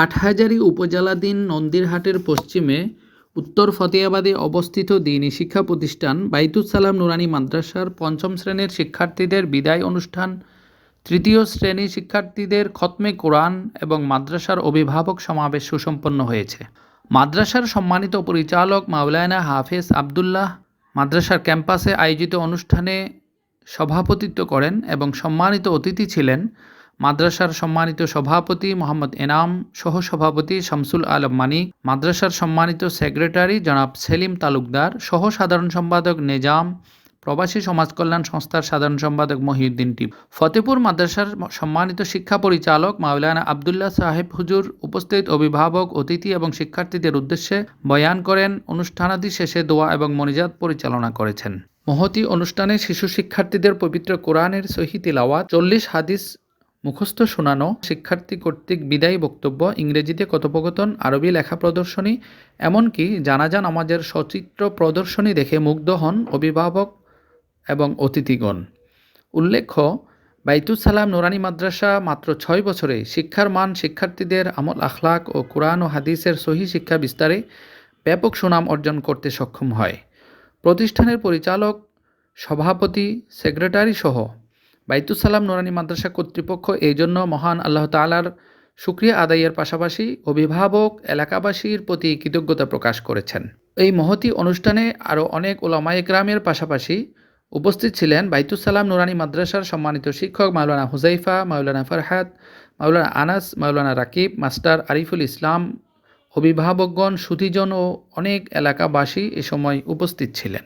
হাটহাজারী উপজেলাধীন নন্দীরহাটের পশ্চিমে উত্তর ফতেয়াবাদে অবস্থিত দিনই শিক্ষা প্রতিষ্ঠান বাইতুস সালাম নুরানি মাদ্রাসার পঞ্চম শ্রেণির শিক্ষার্থীদের বিদায় অনুষ্ঠান, তৃতীয় শ্রেণি শিক্ষার্থীদের খতমে কোরআন এবং মাদ্রাসার অভিভাবক সমাবেশ সুসম্পন্ন হয়েছে। মাদ্রাসার সম্মানিত পরিচালক মাওলানা হাফেজ আবদুল্লাহ মাদ্রাসার ক্যাম্পাসে আয়োজিত অনুষ্ঠানে সভাপতিত্ব করেন এবং সম্মানিত অতিথি ছিলেন মাদ্রাসার সম্মানিত সভাপতি মোহাম্মদ এনাম সহসভাপতি শামসুল আলম মানিক মাদ্রাসার সম্মানিত সেক্রেটারি জনাব সেলিম তালুকদার সহ সাধারণ সম্পাদক নেজাম, প্রবাসী সমাজ কল্যাণ সংস্থার সাধারণ সম্পাদক মহিউদ্দিন টিপ। ফতেপুর মাদ্রাসার সম্মানিত শিক্ষা পরিচালক মাওলানা আবদুল্লাহ সাহেব হুজুর উপস্থিত অভিভাবক, অতিথি এবং শিক্ষার্থীদের উদ্দেশ্যে বয়ান করেন, অনুষ্ঠানাদি শেষে দোয়া এবং মনিজাত পরিচালনা করেছেন। মহতি অনুষ্ঠানে শিশু শিক্ষার্থীদের পবিত্র কোরআনের সহি তিলাওয়াত, চল্লিশ হাদিস মুখস্থ শোনানো, শিক্ষার্থী কর্তৃক বিদায়ী বক্তব্য, ইংরেজিতে কথোপকথন, আরবি লেখা প্রদর্শনী, এমনকি জানাজা নামাজের সচিত্র প্রদর্শনী দেখে মুগ্ধ হন অভিভাবক এবং অতিথিগণ। উল্লেখ্য, বাইতুস সালাম নুরানি মাদ্রাসা মাত্র ছয় বছরে শিক্ষার মান শিক্ষার্থীদের আমল আখলাক ও কোরআন ও হাদিসের সহি শিক্ষা বিস্তারে ব্যাপক সুনাম অর্জন করতে সক্ষম হয়। প্রতিষ্ঠানের পরিচালক, সভাপতি, সেক্রেটারি সহ বাইতুস সালাম নুরানি মাদ্রাসা কর্তৃপক্ষ এই জন্য মহান আল্লাহ তালার সুক্রিয়া আদায়ের পাশাপাশি অভিভাবক এলাকাবাসীর প্রতি কৃতজ্ঞতা প্রকাশ করেছেন। এই মহতি অনুষ্ঠানে আরও অনেক ওলামায়ে গ্রামের পাশাপাশি উপস্থিত ছিলেন বাইতুস সালাম নুরানি মাদ্রাসার সম্মানিত শিক্ষক মাওলানা হুজাইফা, মাওলানা ফরহাদ মাওলানা আনাস, মাওলানা রাকিব, মাস্টার আরিফুল ইসলাম, অভিভাবকগণ, সুধীজন ও অনেক এলাকাবাসী এ সময় উপস্থিত ছিলেন।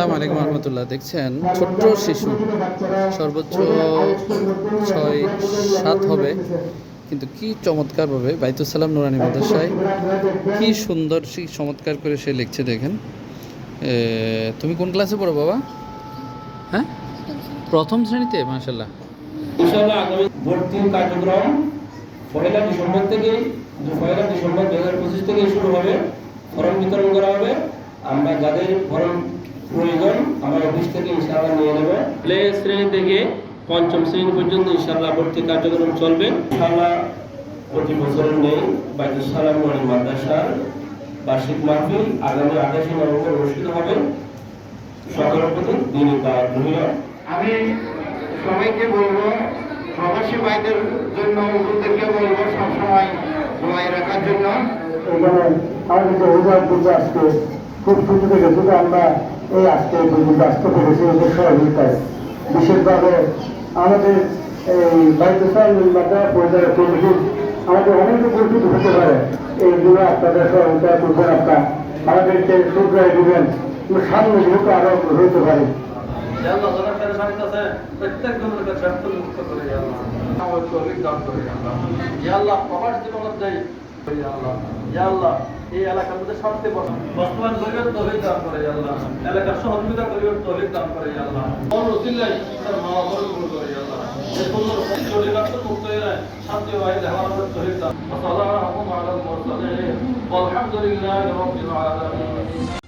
আসসালামু আলাইকুম রহমতুল্লাহ। দেখছেন, ছোট্ট শিশু, সর্বোচ্চ ছয় সাত হবে। কিন্তু কি চমৎকারভাবে বাইতুসালাম নুরানি মাদ্রাসায় কি সুন্দর কি চমৎকার করে সে লিখছে দেখেন। তুমি কোন ক্লাসে পড়ো বাবা? হ্যাঁ? প্রথম শ্রেণীতে মাশাল্লাহ কার্যক্রম পয়লা ডিসেম্বর থেকে পয়লা ডিসেম্বর দু হাজার পঁচিশ থেকে শুরু হবে। বিতরণ করা হবে। আমরা যাদের ফর্ম প্রয়োজন আমার অফিস থেকে ইনশাআল্লাহ নিয়ে নেব। প্লে শ্রেণি থেকে পঞ্চম শ্রেণি পর্যন্ত ইনশাআল্লাহ ভর্তি কার্যক্রম চলবে। ইনশাআল্লাহ প্রতি বছরের নেই বাইতুল সালাম ওয়ালি মাদ্রাসার বার্ষিক মাহফিল আগামী আঠাশে নভেম্বর অনুষ্ঠিত হবে। সকলের প্রতি দিনই দাওয়াত রইল আমি সবাইকে বলব প্রবাসী ভাইদের জন্য ওদেরকে বলব সবসময় দোয়াই রাখার জন্য। এখানে অভিভাবক কিন্তু আজকে খুব সুন্দর থেকে শুধু আমরা এই আজকে পর্যন্ত আসতে পেরেছি ওদের সহযোগিতায় বিশেষভাবে আমাদের এই বাড়িতে নির্মাতা পরিচালক কমিটি আমাদের অনেক উপস্থিত হতে পারে। এইগুলো আপনাদের সহযোগিতা করবেন আপনার আমাদেরকে শুক্রায় দিবেন। সামনে যেহেতু আরও হইতে পারে। প্রত্যেক জনকে স্বার্থ মুক্ত করে আল্লাহ আমার তৌফিক দান করে আল্লাহ আল্লাহ প্রবাস ইয়া আল্লাহ ইয়া আল্লাহ এই এলাকার মধ্যে শান্তি বসা বর্তমান করিবার তৌফিক দান করে ইয়া আল্লাহ এলাকার সহযোগিতা করিবার তৌফিক দান করে ইয়া আল্লাহ বড় উসিলাই তার মা বড় কবুল করে ইয়া আল্লাহ এই সুন্দর শরীরাত মুক্ত হয়ে শান্তি হয় দেওয়ার আমাদের তৌফিক দান ওয়া সাল্লাল্লাহু আলা মুরসালিন والحمد لله رب العالمين